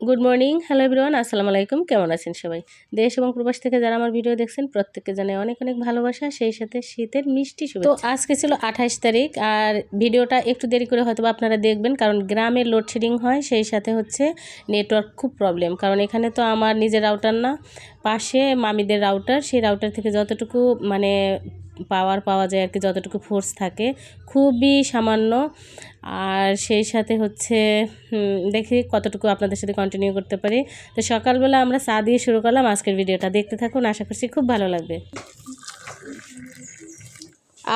Good morning hello everyone আসসালামু আলাইকুম কেমন আছেন সবাই? দেশ এবং প্রবাস থেকে যারা আমার ভিডিও দেখছেন প্রত্যেককে জানাই অনেক অনেক ভালোবাসা। সেই সাথে শীতের মিষ্টি শুভেচ্ছা। তো আজকে ছিল আঠাশ তারিখ আর ভিডিওটা একটু দেরি করে হয়তো আপনারা দেখবেন কারণ গ্রামে লোডশেডিং হয় সেই সাথে হচ্ছে নেটওয়ার্ক খুব প্রবলেম কারণ এখানে তো আমার নিজের রাউটার না পাশে মামিদের রাউটার সেই রাউটার থেকে যতটুকু মানে পাওয়ার পাওয়া যায় আর কি যতটুকু ফোর্স থাকে। খুবই সামান্য। আর সেই সাথে হচ্ছে দেখি কতটুকু আপনাদের সাথে কন্টিনিউ করতে পারি। তো সকালবেলা আমরা চা দিয়ে শুরু করলাম আজকের ভিডিওটা। দেখতে থাকুন আশা করছি খুব ভালো লাগবে।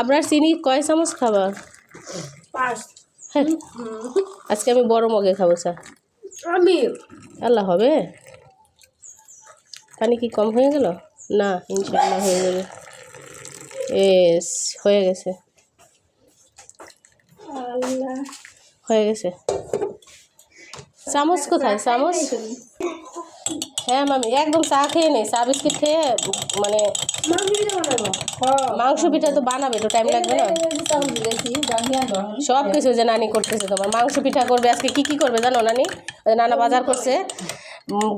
আপনার চিনি কয় চামচ খাবার হ্যাঁ, আজকে আমি বড় মগে খাব চা। আমি? আল্লাহ হবে? পানি কি কম হয়ে গেল? না ইনশাল্লাহ হয়ে যাবে। এস হয়ে গেছে আল্লাহ হয়ে গেছে চামচ কোথায় চামচ হ্যাঁ মামি একদম চা খেয়ে নেই চা বিস্কিট খেয়ে মানে মাংস পিঠা তো বানাবে তো টাইম লাগবে না সব কিছু যে নানি করতেছে তোমার মাংস পিঠা করবে আজকে কি কি করবে জানো নানি নানা বাজার করছে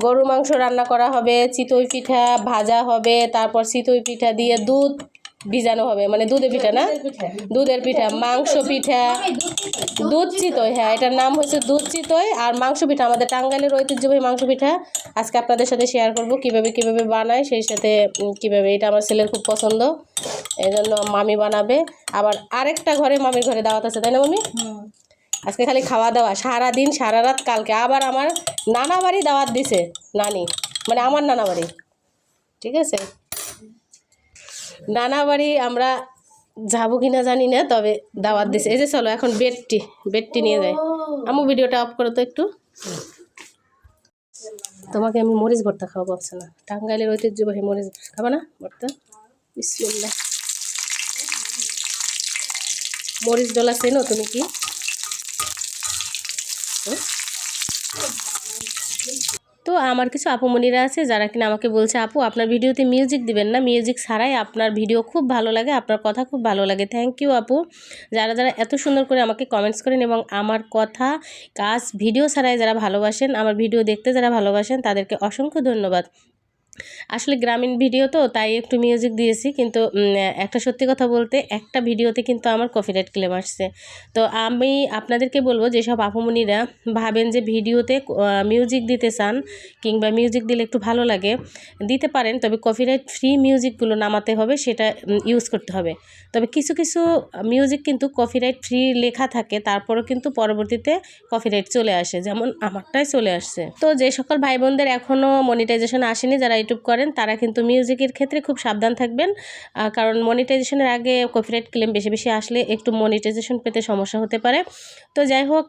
গরু মাংস রান্না করা হবে চিতই পিঠা ভাজা হবে তারপর চিতই পিঠা দিয়ে দুধ ভিজানো হবে মানে দুধের পিঠা না? দুধের পিঠা। মাংস পিঠা। দুধ চিতই হ্যাঁ এটার নাম হচ্ছে দুধ চিতই আর মাংস পিঠা। আমাদের টাঙ্গাইলের ঐতিহ্যবাহী মাংস পিঠা। আজকে আপনাদের সাথে শেয়ার করব কীভাবে কীভাবে বানায় সেই সাথে কীভাবে এটা আমার ছেলের খুব পছন্দ। এই জন্য মামি বানাবে। আবার আরেকটা ঘরে মামির ঘরে দাওয়াত আছে তাই না মামি? আজকে খালি খাওয়া দাওয়া সারা দিন সারা রাত কালকে। আবার আমার নানা বাড়ি দাওয়াত দিছে নানি। মানে আমার নানা বাড়ি। ঠিক আছে? নানা বাড়ি আমরা যাব কি না জানি না, তবে দাওয়াত দিছে। এই যে চলো, এখন বেডটি বেডটি নিয়ে যাই। আমু ভিডিওটা অফ করো তো একটু। তোমাকে আমি মরিচ ভর্তা খাব বলছে না। টাঙ্গাইলের ঐতিহ্যবাহী মরিচ খাব না, ভর্তা? বিসমিল্লা মরিচ ডলা চেনো তুমি কি হুম? তো আমার কিছু আপুমনিরা আছে যারা কিনা আমাকে বলছে, আপু, আপনার ভিডিওতে মিউজিক দিবেন না। মিউজিক ছাড়াই আপনার ভিডিও খুব ভালো লাগে, আপনার কথা খুব ভালো লাগে। থ্যাংক ইউ আপু। যারা যারা এত সুন্দর করে আমাকে কমেন্টস করেন এবং আমার কথা, কাজ ভিডিও ছাড়াই যারা ভালোবাসেন, আমার ভিডিও দেখতে যারা ভালোবাসেন, তাদেরকে অসংখ্য ধন্যবাদ। আসলে গ্রামীণ ভিডিও তো, তাই একটু মিউজিক দিয়েছি, কিন্তু একটা সত্যি কথা বলতে, একটা ভিডিওতে কিন্তু আমার কপিরাইট ক্লেম আসছে। তো আমি আপনাদেরকে বলব, যেসব আপুমনিরা ভাবেন যে ভিডিওতে মিউজিক দিতে চান, কিংবা মিউজিক দিলে একটু ভালো লাগে, দিতে পারেন, তবে কপিরাইট ফ্রি মিউজিকগুলো নামাতে হবে, সেটা ইউজ করতে হবে। তবে কিছু কিছু মিউজিক কিন্তু কপিরাইট ফ্রি লেখা থাকে, তারপরও কিন্তু পরবর্তীতে কপিরাইট চলে আসে, যেমন আমারটাই চলে আসছে। তো যে সকল ভাই বোনদের এখনও মনিটাইজেশন আসেনি, যারা ইউটিউব করেন, তারা কিন্তু মিউজিকের ক্ষেত্রে খুব সাবধান থাকবেন। কারণ মনিটাইজেশনের আগে কপিরাইট ক্লেম বেশি বেশি আসলে একটু মনিটাইজেশন পেতে সমস্যা হতে পারে। তো যাই হোক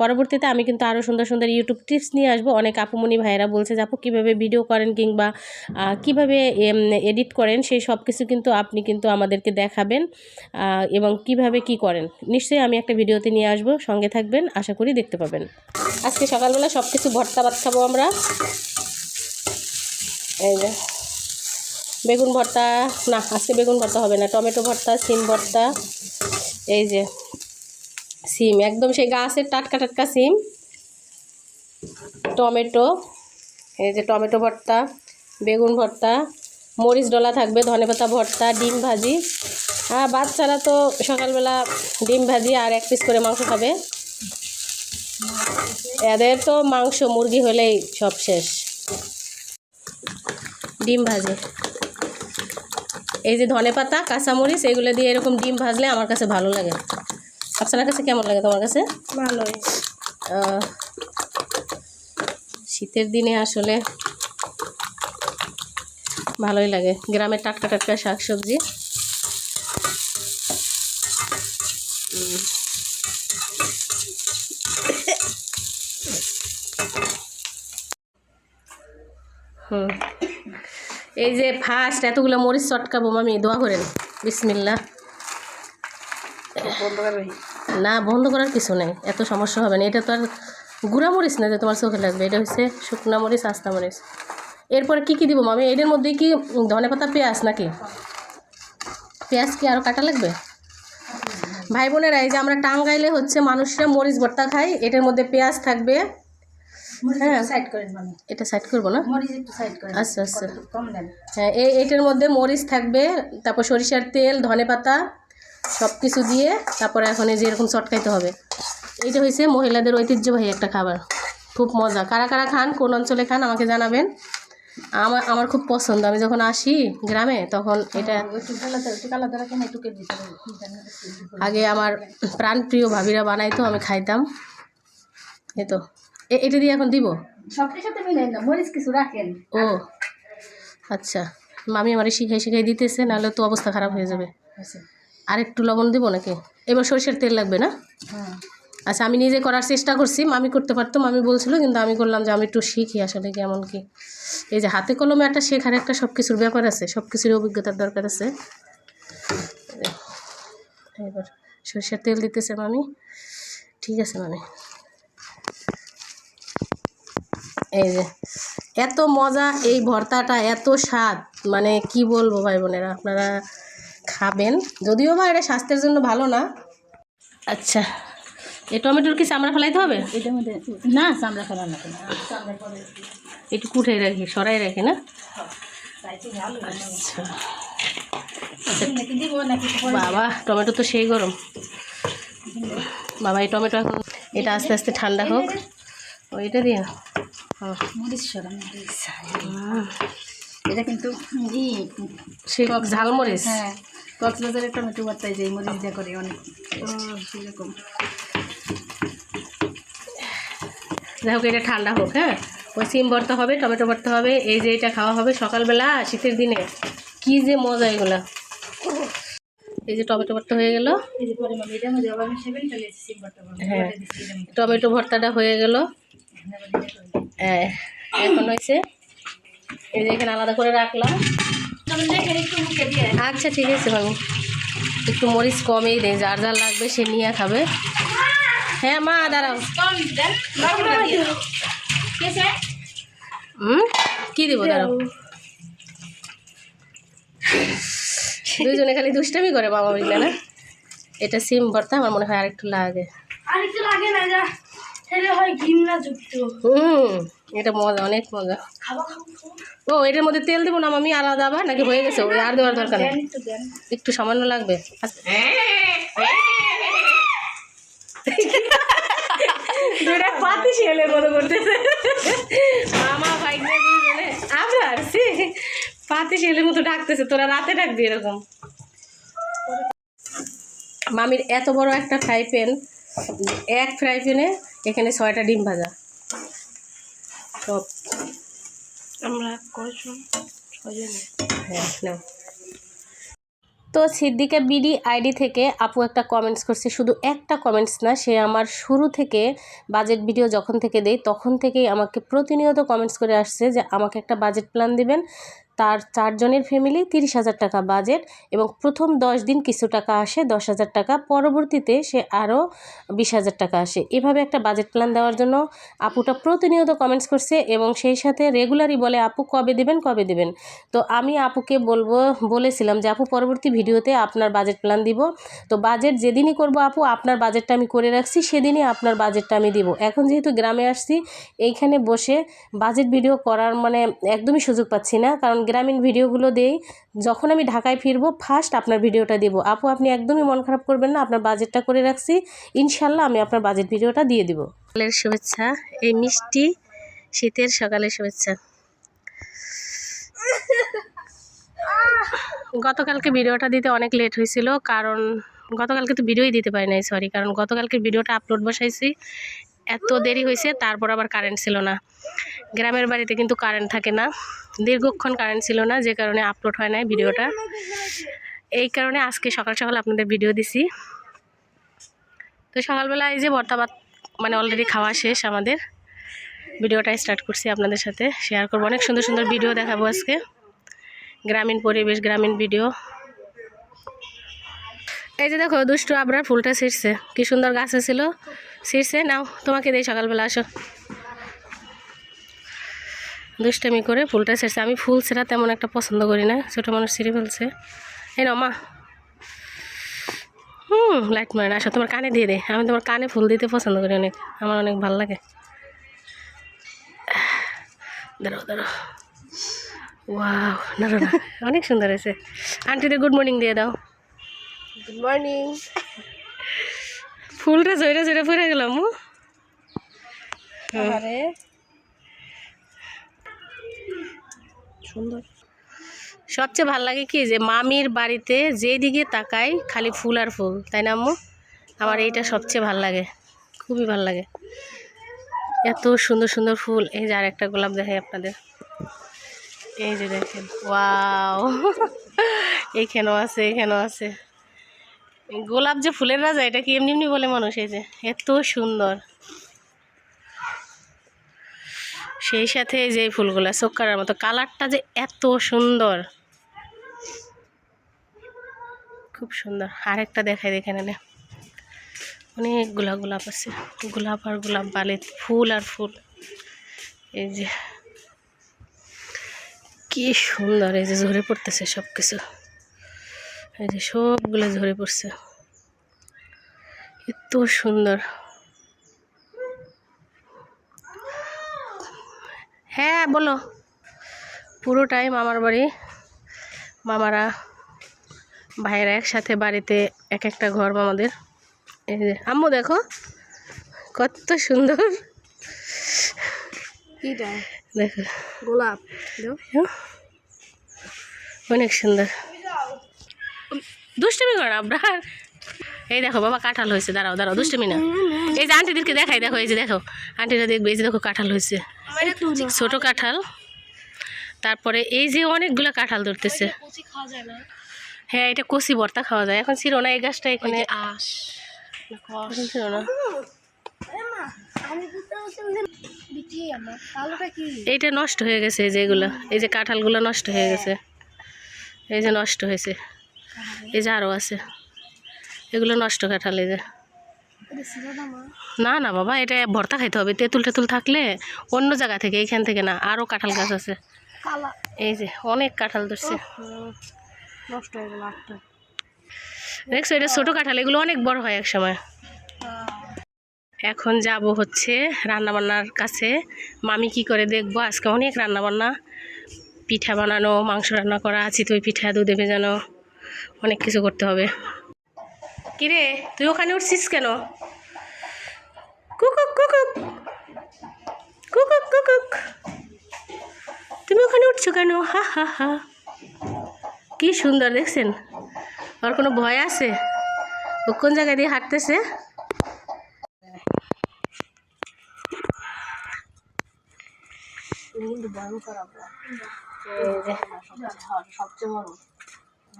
পরবর্তীতে আমি কিন্তু আরও সুন্দর সুন্দর ইউটিউব টিপস নিয়ে আসব। অনেক আপুমনি ভাইয়েরা বলছে যে, আপু, কীভাবে ভিডিও করেন কিংবা কীভাবে এডিট করেন? সেই সব কিছু কিন্তু আপনি কিন্তু আমাদেরকে দেখাবেন এবং কীভাবে কি করেন। নিশ্চয়ই আমি একটা ভিডিওতে নিয়ে আসব। সঙ্গে থাকবেন, আশা করি দেখতে পাবেন। আজকে সকালবেলা সব কিছু ভর্তা ভাত খাব আমরা। এই যে, বেগুন ভর্তা, না, আজকে বেগুন ভর্তা হবে না, টমেটো ভর্তা সিম ভর্তা, এই যে সিম একদম সেই গাছের টাটকা টাটকা সিম টমেটো, এই যে টমেটো ভর্তা, বেগুন ভর্তা, মরিচ ডলা থাকবে ধনেপাতা ভর্তা, ডিম ভাজি হ্যাঁ বাচ্চারা তো সকালবেলা ডিম ভাজি আর এক পিস করে মাংস খাবে। এদের তো মাংস, মুরগি হলেই সব শেষ। ডিম ভাজে। এই যে ধনে পাতা কাঁচামরিচ এগুলো দিয়ে এরকম ডিম ভাজলে আমার কাছে ভালো লাগে। আপনার কাছে কেমন লাগে তোমার কাছে? ভালোই। শীতের দিনে আসলে ভালোই লাগে। গ্রামের টাটকা টাটকা শাক সবজি হুম। এই যে ফার্স্ট এতগুলো মরিচ চটকাবো মামি দোয়া করেন। বিসমিল্লা না বন্ধ করার কিছু নেই এত সমস্যা হবে না। এটা তো আর গুঁড়া মরিচ না যে তোমার চোখে লাগবে এটা হচ্ছে শুকনা মরিচ আস্তা মরিচ। এরপরে কী কী দিব মামি? এটার মধ্যে কি ধনে পাতা পেঁয়াজ নাকি? পেঁয়াজ কি আরও কাটা লাগবে? ভাই বোনেরা এই যে আমরা টাঙ্গাইলে হচ্ছে মানুষরা মরিচ ভর্তা খাই এটার মধ্যে পেঁয়াজ থাকবে হ্যাঁ। সাইড করেন মানে। এটা সাইড করব না? মরিচ একটু সাইড করেন আচ্ছা আচ্ছা। কম দেন। হ্যাঁ এই এটার মধ্যে মরিচ থাকবে তারপর সরিষার তেল ধনে পাতা সব কিছু দিয়ে তারপরে এখন এই যে এরকম চটকাইতে হবে। এইটা হয়েছে মহিলাদের ঐতিহ্যবাহী একটা খাবার। খুব মজা। কারা কারা খান কোন অঞ্চলে খান আমাকে জানাবেন। আমার আমার খুব পছন্দ। আমি যখন আসি গ্রামে তখন এটা কেটে আগে আমার প্রাণপ্রিয় ভাবিরা বানাইতো আমি খাইতাম। এই তো। এ- এটা দিয়ে এখন দিব? সব সাথে মিলেন না মরিচ কিছু রাখেন। ও আচ্ছা। মামি আমার শিখাই শিখাই দিতেছে নাহলে তো অবস্থা খারাপ হয়ে যাবে। আচ্ছা। আর একটু লবণ দিব নাকি? এবার সরষের তেল লাগবে না? হ্যাঁ। আচ্ছা আমি নিজে করার চেষ্টা করছি মামি করতে পারতো মামি বলছিল কিন্তু আমি করলাম যে আমি একটু শিখি আসলে কেমন কি। এই যে হাতে কলমে একটা শেখার একটা সব কিছুর ব্যাপার আছে সব কিছুর অভিজ্ঞতার দরকার আছে। এবার সরষের তেল দিতেছে মামি। ঠিক আছে মামি। এই যে এত মজা এই ভর্তাটা এত স্বাদ। মানে কি বলব ভাই বোনেরা আপনারা খাবেন। যদিও বা এটা স্বাস্থ্যের জন্য ভালো না। আচ্ছা এই টমেটোর কি চামড়া ফেলাইতে হবে? এটার মধ্যে না চামড়া ফেলার না। কেন চামড়া ফেলে একটু কুঠে রাখি সরাই রাখি না? আচ্ছা। বাবা টমেটো তো সেই গরম। বাবা এই টমেটো এখন এটা আস্তে আস্তে ঠান্ডা হোক। ওইটা দিয়ে। মরিচ সরান মরিচ। এটা কিন্তু সেই ঝালমরিচ হ্যাঁ কক্সবাজারের টমেটো ভর্তায় যে মরিচ দিয়ে করে অনেক। সেরকম। যাই হোক এটা ঠান্ডা হোক হ্যাঁ? ওই সিম ভর্তা হবে টমেটো ভর্তা হবে এই যে এটা খাওয়া হবে সকালবেলা শীতের দিনে। কি যে মজা এগুলা। এই যে টমেটো ভর্তা হয়ে গেল। হ্যাঁ টমেটো ভর্তাটা হয়ে গেল। এখন হয়েছে এই যে এখানে আলাদা করে রাখলাম। আচ্ছা ঠিক আছে মামি একটু মরিচ কমেই দেয় যার যার লাগবে সে নিয়ে খাবে। হ্যাঁ মা, দাঁড়াও। হুম? কী দেবো, দাঁড়াও। দুজনে খালি দুষ্টামি করে, বাবা, বুঝলে না? এটা সিম ভর্তা, আমার মনে হয় আরেকটু লাগে। আর একটু লাগে না তাহলে হয় ঘিমনা যুক্ত হুম এটা মজা অনেক মজা। ও এটার মধ্যে তেল দেবো না মামি? আলাদা আবার নাকি হয়ে গেছে? আর দেওয়ার দরকার নেই। একটু সামান্য লাগবে। আচ্ছা। দুটা পাতি শিয়ালের মতো করতেছে মামা ভাই পাতি শিয়ালের মতো ডাকতেছে তোরা রাতে ডাকবি এরকম? মামির এত বড় একটা ফ্রাই প্যান এক ফ্রাই প্যানে এখানে ছয়টা ডিম ভাজা। সব। আমরা হ্যাঁ নাও। তো সিদ্দিকা বিডি আইডি থেকে আপু একটা কমেন্টস করছে। শুধু একটা কমেন্টস না সে আমার শুরু থেকে বাজেট ভিডিও যখন থেকে দেই তখন থেকেই আমাকে প্রতিনিয়ত কমেন্টস করে আসছে যে আমাকে একটা বাজেট প্ল্যান দিবেন। তার চারজনের ফ্যামিলি তিরিশ হাজার টাকা বাজেট এবং প্রথম দশ দিন কিছু টাকা আসে দশ হাজার টাকা, পরবর্তীতে সে আরও বিশ হাজার টাকা আসে। এভাবে একটা বাজেট প্ল্যান দেওয়ার জন্য আপুটা প্রতিনিয়ত কমেন্টস করছে এবং সেই সাথে রেগুলারই বলে, আপু, কবে দেবেন কবে দেবেন? তো আমি আপুকে বলব, বলেছিলাম যে, আপু, পরবর্তী ভিডিওতে আপনার বাজেট প্ল্যান দিব। তো বাজেট যেদিনই করব আপু, আপনার বাজেটটা আমি করে রাখছি, সেদিনই আপনার বাজেটটা আমি দিব। এখন যেহেতু গ্রামে আসছি, এইখানে বসে বাজেট ভিডিও করার মানে একদমই সুযোগ পাচ্ছি না। কারণ গ্রামীণ ভিডিওগুলো দেই। যখন আমি ঢাকায় ফিরবো ফার্স্ট আপনার ভিডিওটা দিব। আপু, আপনি একদমই মন খারাপ করবেন না, আপনার বাজেটটা করে রাখছি। ইনশাল্লাহ আমি আপনার বাজেট ভিডিওটা দিয়ে দিব। সকালের শুভেচ্ছা। এই মিষ্টি শীতের সকালের শুভেচ্ছা। গতকালকে ভিডিওটা দিতে অনেক লেট হয়েছিল, কারণ গতকালকে তো ভিডিওই দিতে পারি নাই সরি কারণ গতকালকে ভিডিওটা আপলোড বসাইছি। এত দেরি হয়েছে তারপর আবার কারেন্ট ছিল না। গ্রামের বাড়িতে কিন্তু কারেন্ট থাকে না। দীর্ঘক্ষণ কারেন্ট ছিল না, যে কারণে আপলোড হয় নাই ভিডিওটা। এই কারণে আজকে সকাল সকাল আপনাদের ভিডিও দিছি। তো সকালবেলা এই যে বর্তাবাত মানে অলরেডি খাওয়া শেষ আমাদের। ভিডিওটা স্টার্ট করছি আপনাদের সাথে শেয়ার করব। অনেক সুন্দর সুন্দর ভিডিও দেখাবো আজকে। গ্রামীণ পরিবেশ, গ্রামীণ ভিডিও এই যে দেখো দুষ্টু আবরার ফুলটা ছিঁড়ছে। কি সুন্দর গাছে ছিল ছিঁড়ছে। নাও তোমাকে দেই সকালবেলা আসো। দুষ্টামি করে ফুলটা ছিঁড়ছে। আমি ফুল ছেঁড়া তেমন একটা পছন্দ করি না। ছোটো মানুষ ছিঁড়ে ফেলছে। এই নাও মা। হুম লাইট মারে আসো। তোমার কানে দিয়ে দে আমি তোমার কানে ফুল দিতে পছন্দ করি অনেক। আমার অনেক ভালো লাগে। দাঁড়াও দাঁড়াও। না না, অনেক সুন্দর হয়েছে। আন্টিদের গুড মর্নিং দিয়ে দাও। গুড মর্নিং ফুলটা জয়রা জয়রা পড়ে গেলাম। আরে সুন্দর। সবচেয়ে ভালো লাগে কি যে মামির বাড়িতে যেদিকে তাকাই খালি ফুল আর ফুল তাই না আম্মু আমার এইটা সবচেয়ে ভালো লাগে খুবই ভালো লাগে। এত সুন্দর সুন্দর ফুল এই যে আর একটা গোলাপ দেখাই আপনাদের। এই যে দেখেন ওয়াও। এইখানেও আছে এখানেও আছে। গোলাপ যে ফুলের রাজা, এটা কি এমনি এমনি বলে মানুষ? এই যে, এত সুন্দর। সেই সাথে যে ফুলগুলা চোখ মতো। কালারটা যে এত সুন্দর। খুব সুন্দর। আরেকটা দেখাই দেখে নেনে। অনেকগুলা গোলাপ আছে। গোলাপ আর গোলাপ বালে, ফুল আর ফুল। এই যে, কি সুন্দর এই যে ঝরে পড়তেছে সব কিছু এই যে সবগুলো ঝরে পড়ছে। এত সুন্দর। হ্যাঁ বলো। পুরো টাইম আমার বাড়ি। মামারা ভাইয়েরা একসাথে বাড়িতে এক একটা ঘর মামাদের। এই যে আম্মু দেখো কত সুন্দর। দেখো। গোলাপ। অনেক সুন্দর। দুষ্টমি করো আব্রার এই দেখো বাবা কাঁঠাল হয়েছে দাঁড়াও দাঁড়াও দুষ্টমি না। এই যে আন্টিদেরকে দেখাই দেখো এই যে দেখো আন্টিরা দেখবে এই যে দেখো কাঁঠাল হয়েছে। ছোট কাঁঠাল তারপরে এই যে অনেকগুলো কাঁঠাল ধরতেছে। হ্যাঁ এটা কষি ভর্তা খাওয়া যায়। এখন ছিল না এই গাছটা এখানে আস ছিল না। এইটা নষ্ট হয়ে গেছে এই যে এগুলো এই যে কাঁঠালগুলো নষ্ট হয়ে গেছে। এই যে নষ্ট হয়েছে। এই যে আরও আছে। এগুলো নষ্ট কাঁঠাল এই যে। না না বাবা এটা ভর্তা খাইতে হবে। তেঁতুল টেতুল থাকলে অন্য জায়গা থেকে এইখান থেকে না আরও কাঁঠাল গাছ আছে। এই যে অনেক কাঁঠাল ধরছে। নষ্ট হয়ে গেল আটটা। দেখছ এটা ছোটো কাঁঠাল এগুলো অনেক বড় হয় এক সময় এখন যাব হচ্ছে রান্নাবান্নার কাছে। মামি কি করে দেখব? আজকে অনেক রান্নাবান্না। পিঠা বানানো মাংস রান্না করা চিতই পিঠা দুধে ভেজানো। অনেক কিছু করতে হবে। কিরে, তুই ওখানে উঠছিস কেন? কুকুক কুকুক। কুকুক কুকুক। তুমি ওখানে উঠছো কেন? হা হা হা। কি সুন্দর, দেখছেন? আর কোনো ভয় আছে? ও কোন জায়গা দিয়ে হাঁটতেছে? সবচেয়ে বড়।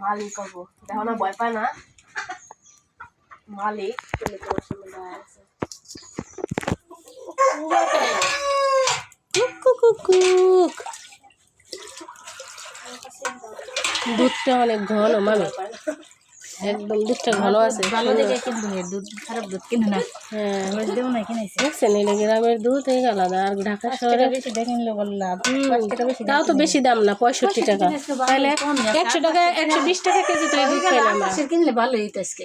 মালিক হব। দেখো না ভয় পায় না। মালিক। তুমি তোমার সামনে দাঁড়ায় আছে। দুধটা অনেক ঘন, মামি। একদম দুধটা ঘন আছে। ভালো দেখে কিন্তু দুধ খারাপ দুধ কিনে না। হ্যাঁ। দেবো না কিনেছি দেখছেন এটা গ্রামের দুধ এই আলাদা। আর ঢাকা শহরে বেশি দেখে নিলে বললাম তাও তো বেশি দাম না পঁয়ষট্টি টাকা। তাহলে একশো টাকা একশো বিশ টাকা কেজি তো এই দুধ কিনলে ভালো হইতো আজকে।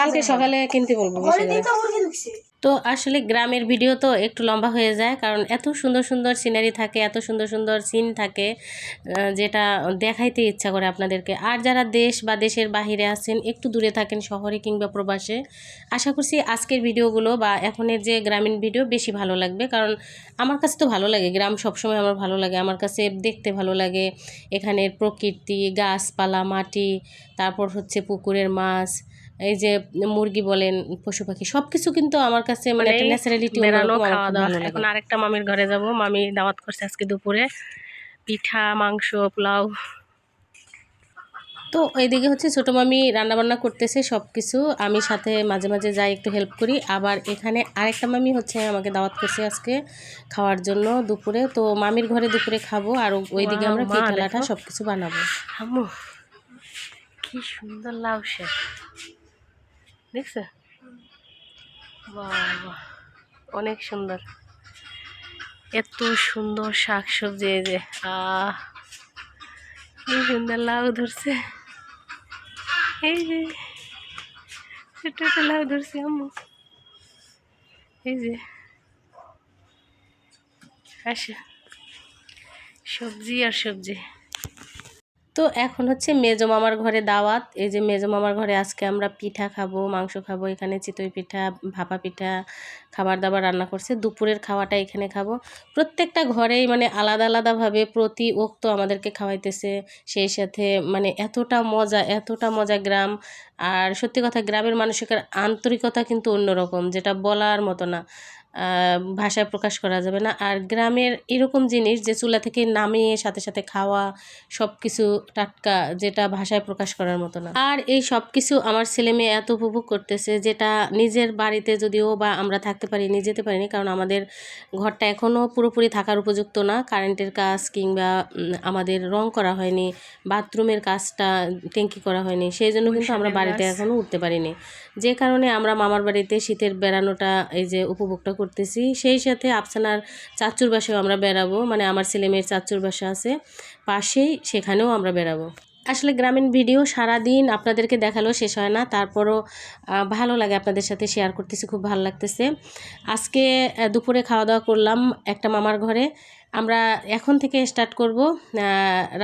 কালকে সকালে কিনতে বলব। তো আসলে গ্রামের ভিডিও তো একটু লম্বা হয়ে যায়, কারণ এত সুন্দর সুন্দর সিনারি থাকে, এত সুন্দর সুন্দর সিন থাকে যেটা দেখাইতে ইচ্ছা করে আপনাদেরকে। আর যারা দেশ বা দেশের বাহিরে আছেন, একটু দূরে থাকেন শহরে কিংবা প্রবাসে, আশা করছি আজকের ভিডিওগুলো বা এখনের যে গ্রামীণ ভিডিও বেশি ভালো লাগবে, কারণ আমার কাছে তো ভালো লাগে, গ্রাম সবসময় আমার ভালো লাগে, আমার কাছে দেখতে ভালো লাগে। এখানের প্রকৃতি, গাছপালা, মাটি, তারপর হচ্ছে পুকুরের মাছ এই যে মুরগি বলেন পশু পাখি সব কিছু কিন্তু আমার কাছে মানে একটা ন্যাচারালিটি বেড়ানো খাওয়া দাওয়া এখন আরেকটা মামির ঘরে যাব। মামি দাওয়াত করছে আজকে দুপুরে। পিঠা মাংস পোলাও। তো এইদিকে হচ্ছে ছোটো মামি রান্নাবান্না করতেছে সব কিছু আমি সাথে মাঝে মাঝে যাই একটু হেল্প করি। আবার এখানে আরেকটা মামি হচ্ছে আমাকে দাওয়াত করছে আজকে খাওয়ার জন্য দুপুরে। তো মামির ঘরে দুপুরে খাব আর ওইদিকে আমরা পিঠা লাঠা সব কিছু বানাবো কি সুন্দর লাউ শাক। দেখছ? অনেক সুন্দর। এত সুন্দর শাক সবজি এই যে আহ কি সুন্দর লাউ ধরছে। এই যে ছোট একটা লাউ ধরছে আম্মু। এই যে আসে। সবজি আর সবজি। তো এখন হচ্ছে মেজো মামার ঘরে দাওয়াত। এই যে মেজো মামার ঘরে আজকে আমরা পিঠা খাব, মাংস খাব, এখানে চিতই পিঠা, ভাপা পিঠা, খাবার দাবার রান্না করছে। দুপুরের খাওয়াটা এখানে খাব। প্রত্যেকটা ঘরেই মানে আলাদা আলাদাভাবে প্রতি ওক্ত আমাদেরকে খাওয়াইতেছে। সেই সাথে মানে এতটা মজা এতটা মজা গ্রাম। আর সত্যি কথা, গ্রামের মানুষের আন্তরিকতা কিন্তু অন্যরকম, যেটা বলার মতো না। ভাষায় প্রকাশ করা যাবে না। আর গ্রামের এরকম জিনিস যে চুলা থেকে নামিয়ে সাথে সাথে খাওয়া সব কিছু টাটকা যেটা ভাষায় প্রকাশ করার মতো না। আর এই সব কিছু আমার ছেলে মেয়ে এত উপভোগ করতেছে যেটা নিজের বাড়িতে যদিও বা আমরা থাকতে পারি পারিনি যেতে পারিনি কারণ আমাদের ঘরটা এখনও পুরোপুরি থাকার উপযুক্ত না। কারেন্টের কাজ কিংবা আমাদের রং করা হয়নি বাথরুমের কাজটা ট্যাঙ্কি করা হয়নি সেই জন্য কিন্তু আমরা বাড়িতে এখনও উঠতে পারিনি। যে কারণে আমরা মামার বাড়িতে শীতের বেড়ানোটা এই যে উপভোগটা করতেছি। সেই সাথে আফসানার চাচুর বাসায় আমরা বেড়াবো। মানে আমার ছেলে মেয়ের চাচুর বাসা আছে। পাশেই সেখানেও আমরা বেড়াবো। আসলে গ্রামীণ ভিডিও সারা দিন আপনাদেরকে দেখাল শেষ হয় না। তারপরও ভালো লাগে আপনাদের সাথে শেয়ার করতেছি। খুব ভালো লাগতেছে। আজকে দুপুরে খাওয়া দাওয়া করলাম একটা মামার ঘরে। আমরা এখন থেকে স্টার্ট করব।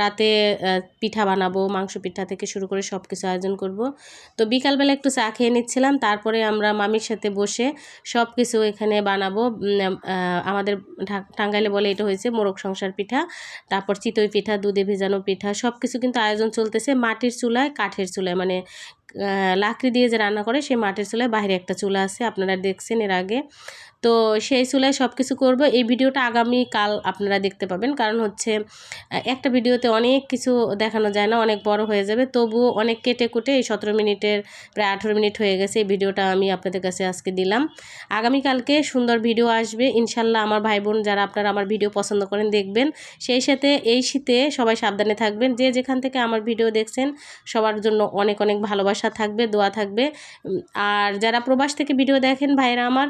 রাতে পিঠা বানাবো, মাংস পিঠা থেকে শুরু করে সব কিছু আয়োজন করব। তো বিকালবেলা একটু চা খেয়ে নিচ্ছিলাম, তারপরে আমরা মামির সাথে বসে সব কিছু এখানে বানাবো। আমাদের টাঙ্গাইলে বলে এটা হয়েছে মোরগ সংসার পিঠা, তারপর চিতই পিঠা, দুধে ভেজানো পিঠা সব কিছু কিন্তু আয়োজন চলতেছে মাটির চুলায়, কাঠের চুলায়। মানে লাকড়ি দিয়ে যে রান্না করে, সেই মাটির চুলায় বাইরে একটা চুলা আছে, আপনারা দেখছেন এর আগে। তো সেই চুলায় সব কিছু করব। এই ভিডিওটা আগামী কাল আপনারা দেখতে পাবেন। কারণ হচ্ছে একটা ভিডিওতে অনেক কিছু দেখানো যায় না, অনেক বড় হয়ে যাবে। তবুও অনেক কেটে কুটে এই সতেরো মিনিটের, প্রায় আঠেরো মিনিট হয়ে গেছে এই ভিডিওটা আমি আপনাদের কাছে আজকে দিলাম। আগামীকালকে সুন্দর ভিডিও আসবে। ইনশাল্লাহ আমার ভাই বোন যারা আপনারা আমার ভিডিও পছন্দ করেন দেখবেন। সেই সাথে এই শীতে সবাই সাবধানে থাকবেন। যে যেখান থেকে আমার ভিডিও দেখছেন, সবার জন্য অনেক অনেক ভালোবাসা থাকবে, দোয়া থাকবে। আর যারা প্রবাস থেকে ভিডিও দেখেন ভাইরা আমার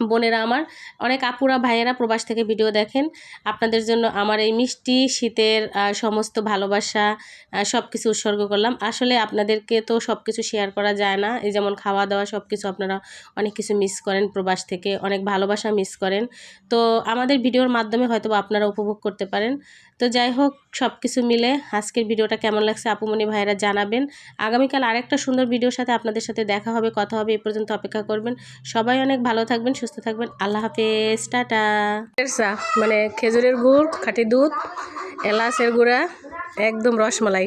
বোনেরা আমার, অনেক আপুরা, ভাইয়েরা প্রবাস থেকে ভিডিও দেখেন। আপনাদের জন্য আমার এই মিষ্টি, শীতের সমস্ত ভালোবাসা সব কিছু উৎসর্গ করলাম। আসলে আপনাদেরকে তো সব কিছু শেয়ার করা যায় না। এই যেমন খাওয়া দাওয়া সব কিছু আপনারা অনেক কিছু মিস করেন প্রবাস থেকে, অনেক ভালোবাসা মিস করেন। তো আমাদের ভিডিওর মাধ্যমে হয়তো আপনারা উপভোগ করতে পারেন। তো যাই হোক সব কিছু মিলে আজকের ভিডিওটা কেমন লাগছে আপুমনি ভাইয়েরা জানাবেন। আগামীকাল আরেকটা সুন্দর ভিডিওর সাথে আপনাদের সাথে দেখা হবে, কথা হবে, এ পর্যন্ত অপেক্ষা করবেন। সবাই অনেক ভালো থাকবেন, সুস্থ থাকবেন। আল্লাহ হাফেজ, টাটা। মানে খেজুরের গুড়, খাটি দুধ, এলাচের গুঁড়া, একদম রসমালাই।